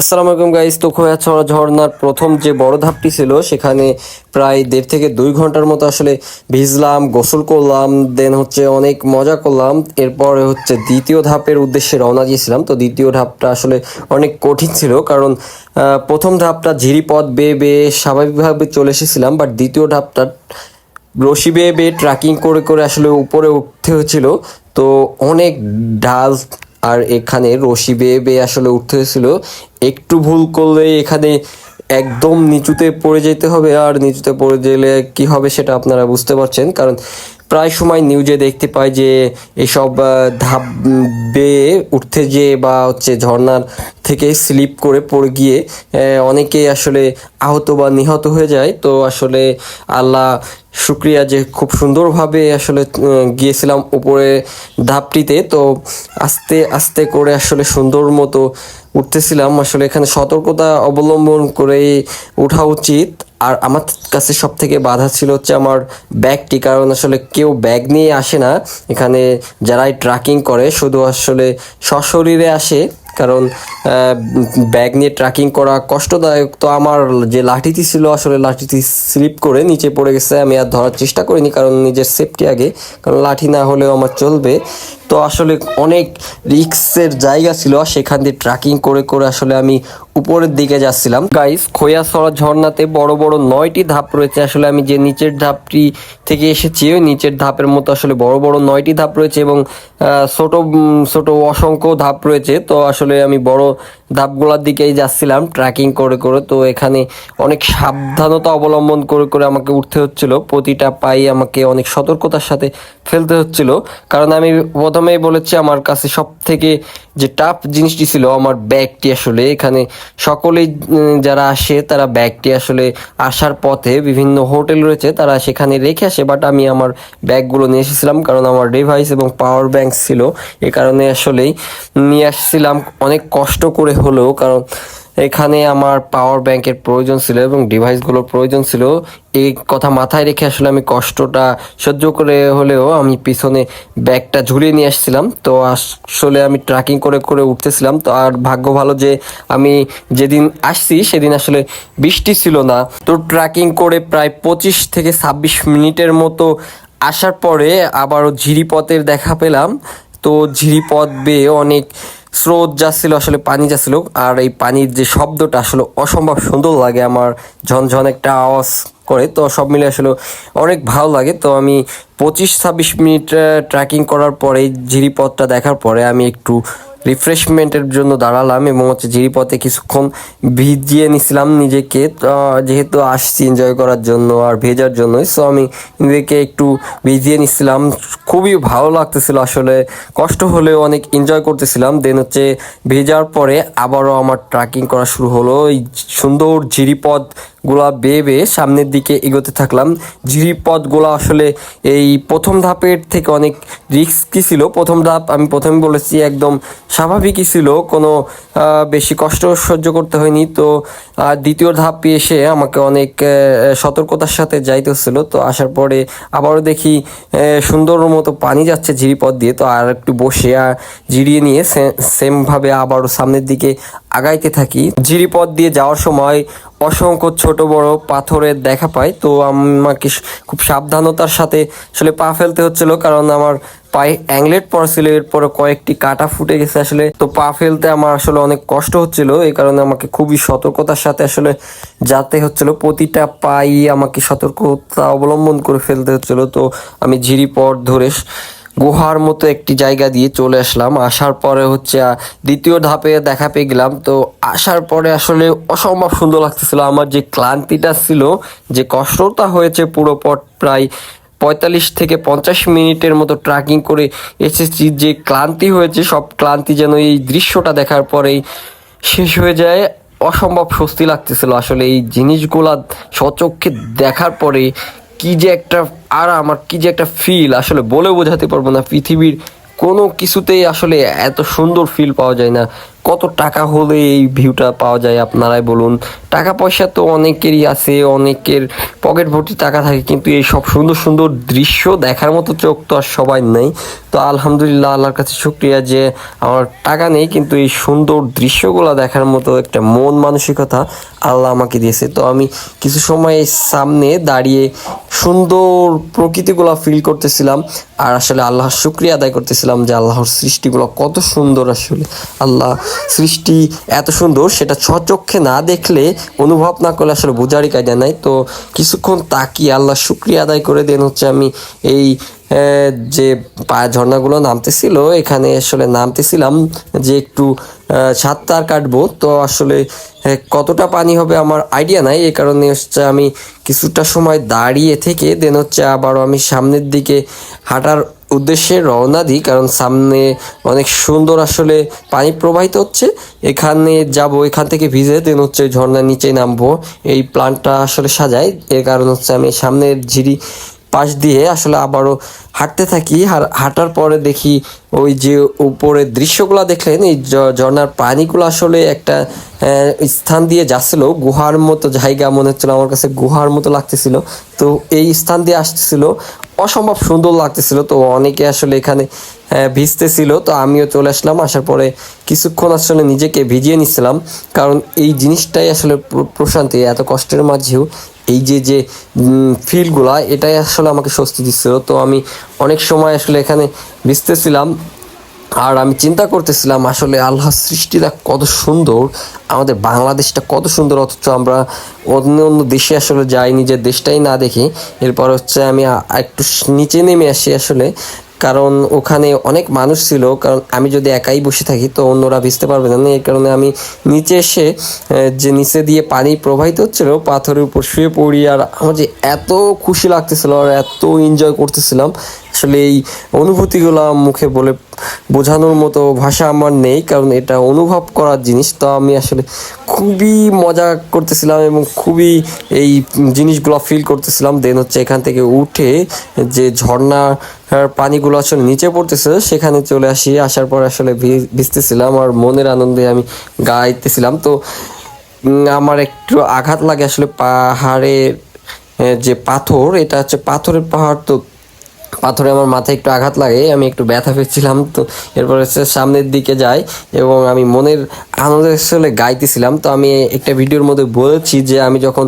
আসসালামু আলাইকুম গাইস তো খোয়াছড়া ঝর্ণার প্রথম যে বড় ধাপটি ছিল, সেখানে প্রায় দেড় থেকে দুই ঘণ্টার মতো আসলে ভিজলাম, গোসল করলাম দেন হচ্ছে অনেক মজা করলাম। এরপরে হচ্ছে দ্বিতীয় ধাপের উদ্দেশ্যে রওনা দিয়েছিলাম। তো দ্বিতীয় ধাপটা আসলে অনেক কঠিন ছিল, কারণ প্রথম ধাপটা ঝিরিপথ বেয়ে বেয়ে স্বাভাবিকভাবে চলে এসেছিলাম বাট দ্বিতীয় ধাপটা রশি বেয়ে বেয়ে ট্রাকিং করে করে আসলে উপরে উঠতে হয়েছিল। তো অনেক ঢাল আর এখানে রশি বেয়ে বেয়ে আসলে উঠতে হয়েছিল। একটু ভুল করলে এখানে একদম নিচুতে পড়ে যেতে হবে। আর নিচুতে পড়ে গেলে কি হবে সেটা আপনারা বুঝতে পারছেন। কারণ প্রায় সময় নিউজে দেখতে পাই যে এসব ধাপ বেয়ে উঠতে যেয়ে বা হচ্ছে ঝর্ণার থেকে স্লিপ করে পড়ে গিয়ে অনেকেই আসলে আহত বা নিহত হয়ে যায়। তো আসলে আল্লাহ শুক্রিয়া যে খুব সুন্দরভাবে আসলে গিয়েছিলাম উপরে ধাপটিতে। তো আস্তে আস্তে করে আসলে সুন্দর মতো উঠতেছিলাম। আসলে এখানে সতর্কতা অবলম্বন করেই ওঠা উচিত। আর আমার কাছে সব থেকে বাধা ছিল হচ্ছে আমার ব্যাগটি, কারণ আসলে কেউ ব্যাগ নিয়ে আসে না। এখানে যারাই ট্রাকিং করে, শুধু আসলে সশরীরে আসে। কারণ ব্যাগ নিয়ে ট্র্যাকিং করা কষ্টদায়ক। তো আমার যে লাঠিটি ছিল, আসলে লাঠিটি স্লিপ করে নিচে পড়ে গেছে। আমি আর ধরার চেষ্টা করিনি, কারণ নিজের সেফটি আগে। কারণ লাঠি না হলেও আমার চলবে। তো আসলে অনেক রিক্সের জায়গা ছিল, সেখান দিয়ে ট্রাকিং করে করে আসলে আমি উপরের দিকে যাচ্ছিলাম। গাইস খোয়াছড়া ঝর্ণাতে বড় বড় নয়টি ধাপ রয়েছে। আসলে আমি যে নিচের ধাপটি থেকে এসেছি, ওই নিচের ধাপের মতো আসলে বড় বড় নয়টি ধাপ রয়েছে এবং ছোট ছোট অসংখ্য ধাপ রয়েছে। তো আসলে আমি বড় ধাপগুলোর দিকেই যাচ্ছিলাম ট্রেকিং করে করে তো এখানে অনেক সাবধানতা অবলম্বন করে করে আমাকে উঠতে হচ্ছিল। প্রতিটা পাই আমাকে অনেক সতর্কতার সাথে ফেলতে হচ্ছিল। কারণ আমি প্রথমেই বলেছি, আমার কাছে সব থেকে যে টাফ জিনিসটি ছিল, আমার ব্যাগটি আসলে এখানে সকলেই যারা আসে, তারা ব্যাগটি আসলে আসার পথে বিভিন্ন হোটেল রয়েছে, তারা সেখানে রেখে আসে। বাট আমি আমার ব্যাগগুলো নিয়ে এসেছিলাম, কারণ আমার ডিভাইস এবং পাওয়ার ব্যাংক ছিল। এ কারণে আসলেই নিয়ে আসছিলাম, অনেক কষ্ট করে হলেও, কারণ এখানে আমার পাওয়ার ব্যাংকের প্রয়োজন ছিল এবং ডিভাইসগুলোর প্রয়োজন ছিল। এই কথা মাথায় রেখে আসলে আমি কষ্টটা সহ্য করে হলেও আমি পিছনে ব্যাগটা ঝুলিয়ে নিয়ে আসছিলাম। তো আসলে আমি ট্রাকিং করে করে উঠতেছিলাম। তো আর ভাগ্য ভালো যে আমি যেদিন আসছি, সেদিন আসলে বৃষ্টি ছিল না। তো ট্রাকিং করে প্রায় পঁচিশ থেকে ছাব্বিশ মিনিটের মতো আসার পরে আবারও ঝিরিপথের দেখা পেলাম। তো ঝিরিপথ বেয়ে অনেক স্রোত যা ছিল, আসলে পানি যা ছিল, আর এই পানির যে শব্দটা আসলে অসম্ভব সুন্দর লাগে আমার ঝনঝন একটা আওয়াজ করে। তো সব মিলে আসলে অনেক ভালো লাগে। তো আমি পঁচিশ ছাব্বিশ মিনিট ট্র্যাকিং করার পরে ঝিরিপথটা দেখার পরে আমি একটু রিফ্রেশমেন্টের জন্য দাঁড়ালাম এবং হচ্ছে ঝিরিপথে কিছুক্ষণ ভিজিয়ে নিছিলাম নিজেকে যেহেতু আসছি এনজয় করার জন্য আর ভেজার জন্যই সো আমি নিজেকে একটু ভিজিয়ে নিছিলাম। খুবই ভালো লাগতেছিল আসলে, কষ্ট হলেও অনেক এনজয় করতেছিলাম। দেন হচ্ছে ভেজার পরে আবারও আমার ট্রেকিং করা শুরু হলো। এই সুন্দর ঝিরিপথগুলা বেয়ে বেয়ে সামনের দিকে এগোতে থাকলাম। ঝিরিপথগুলো আসলে এই প্রথম ধাপের থেকে অনেক রিস্কি ছিল। প্রথম ধাপ আমি প্রথমে বলেছি একদম স্বাভাবিকই ছিল, কোনো বেশি কষ্ট সহ্য করতে হয়নি। তো দ্বিতীয় ধাপ এসে আমাকে অনেক সতর্কতার সাথে যাইতে হচ্ছিল তো আসার পরে আবারও দেখি সুন্দর মতো পানি যাচ্ছে ঝিরিপথ দিয়ে। তো আর একটু বসে আর জিরিয়ে নিয়ে সেমভাবে আবারও সামনের দিকে আগাইতে থাকি। ঝিরিপথ দিয়ে যাওয়ার সময় অসংখ্য ছোট বড় পাথরের দেখা পাই তো আমাকে খুব সাবধানতার সাথে আসলে পা ফেলতে হচ্ছিল কারণ আমার পায়ে অ্যাংলেট পড়ছিল, এরপরে কয়েকটি কাটা ফুটে গেছে আসলে। তো পা ফেলতে আমার আসলে অনেক কষ্ট হচ্ছিল, এই কারণে আমাকে খুবই সতর্কতার সাথে আসলে যাতে হচ্ছিল। প্রতিটা পাই আমাকে সতর্কতা অবলম্বন করে ফেলতে হচ্ছিল। তো আমি ঝিরিপথ ধরে গুহার মতো একটি জায়গা দিয়ে চলে আসলাম। আসার পরে হচ্ছে দ্বিতীয় ধাপে দেখা পেয়ে গেলাম। তো আসার পরে আসলে অসম্ভব সুন্দর লাগতেছিল। আমার যে ক্লান্তিটা ছিল, যে কষ্টটা হয়েছে পুরো পথ প্রায় পঁয়তাল্লিশ থেকে পঞ্চাশ মিনিটের মতো ট্রেকিং করে এসেছি। যে ক্লান্তি হয়েছে, সব ক্লান্তি যেন এই দৃশ্যটা দেখার পরেই শেষ হয়ে যায়। অসম্ভব স্বস্তি লাগতেছিল আসলে এই জিনিসগুলা সচক্ষে দেখার পরে কি যে একটা আর আমার কি যে একটা ফিল আসলে বলে বোঝাতে পারব না। পৃথিবীর কোনো কিছুতেই আসলে এত সুন্দর ফিল পাওয়া যায় না। কত টাকা হলে এই ভিউটা পাওয়া যায় আপনারাই বলুন। টাকা পয়সা তো অনেকেরই আছে, অনেকের পকেট ভর্তি টাকা থাকে, কিন্তু এই সব সুন্দর সুন্দর দৃশ্য দেখার মতো চোখ তো আর সবাই নেই। তো আলহামদুলিল্লাহ আল্লাহর কাছে শুক্রিয়া যে আমার টাকা নেই, কিন্তু এই সুন্দর দৃশ্যগুলো দেখার মতো একটা মন মানসিকতা আল্লাহ আমাকে দিয়েছে। তো আমি কিছু সময় সামনে দাঁড়িয়ে সুন্দর প্রকৃতিগুলো ফিল করতেছিলাম, আর আসলে আল্লাহর শুক্রিয়া আদায় করতেছিলাম যে আল্লাহর সৃষ্টিগুলো কত সুন্দর আসলে। আল্লাহ সৃষ্টি এত সুন্দর, সেটা স্বচক্ষে না দেখলে অনুভব না করলে আসলে বোঝারই কায়দা নাই। তো কিছুক্ষণ তাকিয়ে আল্লাহ শুক্রিয়া আদায় করে দেন হচ্ছে আমি এই যে ঝর্ণাগুলো নামতেছিল, এখানে আসলে নামতেছিলাম যে একটু সাঁতার কাটবো। তো আসলে কতটা পানি হবে আমার আইডিয়া নাই এই কারণে হচ্ছে আমি কিছুটা সময় দাঁড়িয়ে থেকে, দেন হচ্ছে আবারও আমি সামনের দিকে হাঁটার উদ্দেশ্যে রওনা দিই, কারণ সামনে অনেক সুন্দর আসলে পানি প্রবাহিত হচ্ছে। এখানে যাব, এখান থেকে ভিজে দেন হচ্ছে ঝর্ণার নিচে নামবো। এই প্ল্যানটা আসলে সাজাই, এর কারণ হচ্ছে আমি সামনের ঝিরি পাশ দিয়ে আসলে আবারও হাঁটতে থাকি। আর হাঁটার পরে দেখি ওই যে উপরে দৃশ্যগুলো দেখলেন, এই ঝ- ঝর্ণার পানিগুলো আসলে একটা স্থান দিয়ে যাচ্ছিল। গুহার মতো জায়গা মনে হচ্ছিল, আমার কাছে গুহার মতো লাগতেছিল। তো এই স্থান দিয়ে আসতেছিল। অসম্ভব সুন্দর লাগতেছিল। তো অনেকে আসলে এখানে আহ, ভিজতেছিল। তো আমিও চলে আসলাম। আসার পরে কিছুক্ষণ আসলে নিজেকে ভিজিয়ে নিচ্ছিলাম। কারণ এই জিনিসটাই আসলে প্রশান্তি এত কষ্টের মাঝেও এই যে যে ফিলগুলা এটাই আসলে আমাকে স্বস্তি দিচ্ছিল। তো আমি অনেক সময় আসলে এখানে ভিজতেছিলাম। আর আমি চিন্তা করতেছিলাম আসলে আল্লাহ সৃষ্টিটা কত সুন্দর, আমাদের বাংলাদেশটা কত সুন্দর, অথচ আমরা অন্য অন্য দেশে আসলে যাই, নিজের দেশটাই না দেখি। এরপর হচ্ছে আমি একটু নিচে নেমে আসি আসলে, কারণ ওখানে অনেক মানুষ ছিল, কারণ আমি যদি একাই বসে থাকি, তো অন্যরা ভিজতে পারবে না। এই কারণে আমি নিচে এসে যে নিচে দিয়ে পানি প্রবাহিত হচ্ছিল, পাথরের উপর শুয়ে পড়ি, আর আমার যে এত খুশি লাগতেছিল, আর এত এনজয় করতেছিলাম, আসলে এই অনুভূতিগুলো মুখে বলে বোঝানোর মতো ভাষা আমার নেই, কারণ এটা অনুভব করার জিনিস। তো আমি আসলে খুবই মজা করতেছিলাম এবং খুবই এই জিনিসগুলো ফিল করতেছিলাম। দেন হচ্ছে এখান থেকে উঠে যে ঝর্ণার পানিগুলো আসলে নিচে পড়তেছে, সেখানে চলে আসি। আসার পর আসলে ভিজতেছিলাম আর মনের আনন্দে আমি গাইতেছিলাম। তো আমার একটু আঘাত লাগে আসলে পাহাড়ের যে পাথর, এটা হচ্ছে পাথরের পাহাড়। তো পাথরে আমার মাথায় একটু আঘাত লাগে, আমি একটু ব্যথা পেয়েছিলাম, তো এরপর হচ্ছে সামনের দিকে যাই এবং আমি মনের আনন্দের আসলে গাইতেছিলাম। তো আমি একটা ভিডিওর মধ্যে বলেছি যে আমি যখন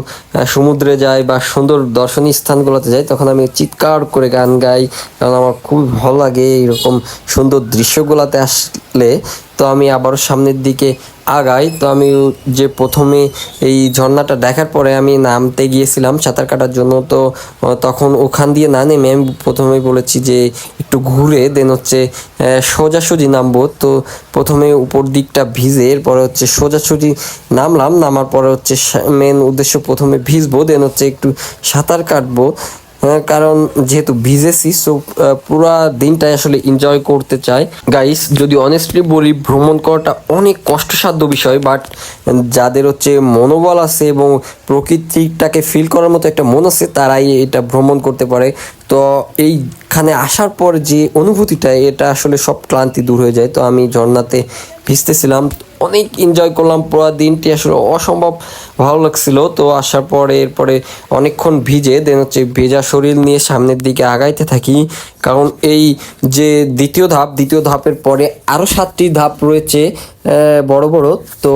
সমুদ্রে যাই বা সুন্দর দর্শনীয় স্থানগুলোতে যাই, তখন আমি চিৎকার করে গান গাই, কারণ আমার খুব ভালো লাগে এরকম সুন্দর দৃশ্যগুলোতে আসলে তো আমি আবারও সামনের দিকে আগাই। তো আমি যে প্রথমে এই ঝর্ণাটা দেখার পরে আমি নামতে গিয়েছিলাম সাঁতার কাটার জন্য। তো তখন ওখান দিয়ে না নেমে আমি প্রথমে বলেছি যে একটু ঘুরে দেন হচ্ছে সোজাসুজি নামবো। তো প্রথমে উপর দিকটা ভিজে, এরপরে হচ্ছে সোজাসুজি নামলাম। নামার পরে হচ্ছে মেন উদ্দেশ্য প্রথমে ভিজবো, দেন হচ্ছে একটু সাঁতার কাটবো। কারণ যেহেতু ভিজেছি সো পুরা দিনটাই আসলে এনজয় করতে চাই। গাইস যদি অনেস্টলি বলি, ভ্রমণ করাটা অনেক কষ্টসাধ্য বিষয় বাট যাদের হচ্ছে মনোবল আছে এবং প্রকৃতিটাকে ফিল করার মতো একটা মন আছে, তারাই এটা ভ্রমণ করতে পারে। তো এইখানে আসার পর যে অনুভূতিটা, এটা আসলে সব ক্লান্তি দূর হয়ে যায়। তো আমি ঝর্ণাতে ভিজতেছিলাম, অনেক এনজয় করলাম, পুরো দিনটি আসলে অসম্ভব ভালো লাগছিল। তো আসার পরে এরপরে অনেকক্ষণ ভিজে দেন হচ্ছে ভেজা শরীর নিয়ে সামনের দিকে আগাইতে থাকি। কারণ এই যে দ্বিতীয় ধাপ, দ্বিতীয় ধাপের পরে আরও সাতটি ধাপ রয়েছে বড় বড়। তো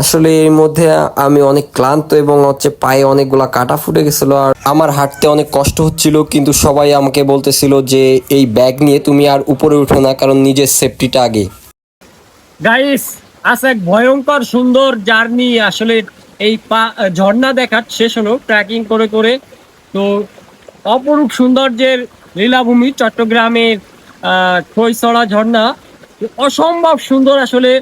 আসলে এর মধ্যে আমি অনেক ক্লান্ত এবং হচ্ছে পায়ে অনেকগুলা কাটা ফুটে গেছিল, আর আমার হাঁটতে অনেক কষ্ট হচ্ছিল, কিন্তু সবাই আমাকে বলতেছিল যে এই ব্যাগ নিয়ে তুমি আর উপরে উঠো না কারণ নিজের সেফটিটা আগে। গাইস আজ এক ভয়ঙ্কর সুন্দর জার্নি। আসলে এই পা- ঝর্ণা দেখার শেষ হলো ট্র্যাকিং করে করে। তো অপরূপ সৌন্দর্যের লীলাভূমি চট্টগ্রামের আহ, ঝর্ণা। অসম্ভব সুন্দর আসলে।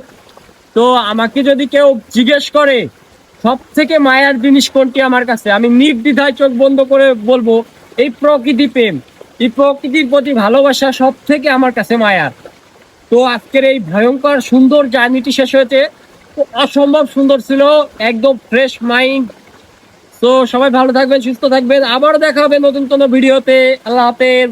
তো আমাকে যদি কেউ জিজ্ঞেস করে সব থেকে মায়ার জিনিস কোনটি আমার কাছে? আমি নির্দ্বিধায় চোখ বন্ধ করে বলব এই প্রকৃতি প্রেম, এই প্রকৃতির প্রতি ভালোবাসা সব থেকে আমার কাছে মায়া তো আজকের এই ভয়ঙ্কর সুন্দর জার্নিটি শেষ হয়েছে। অসম্ভব সুন্দর ছিল, একদম ফ্রেশ মাইন্ড তো সবাই ভালো থাকবেন, সুস্থ থাকবেন। আবার দেখা হবে নতুন কোনো ভিডিওতে। আল্লাহ হাফেজ।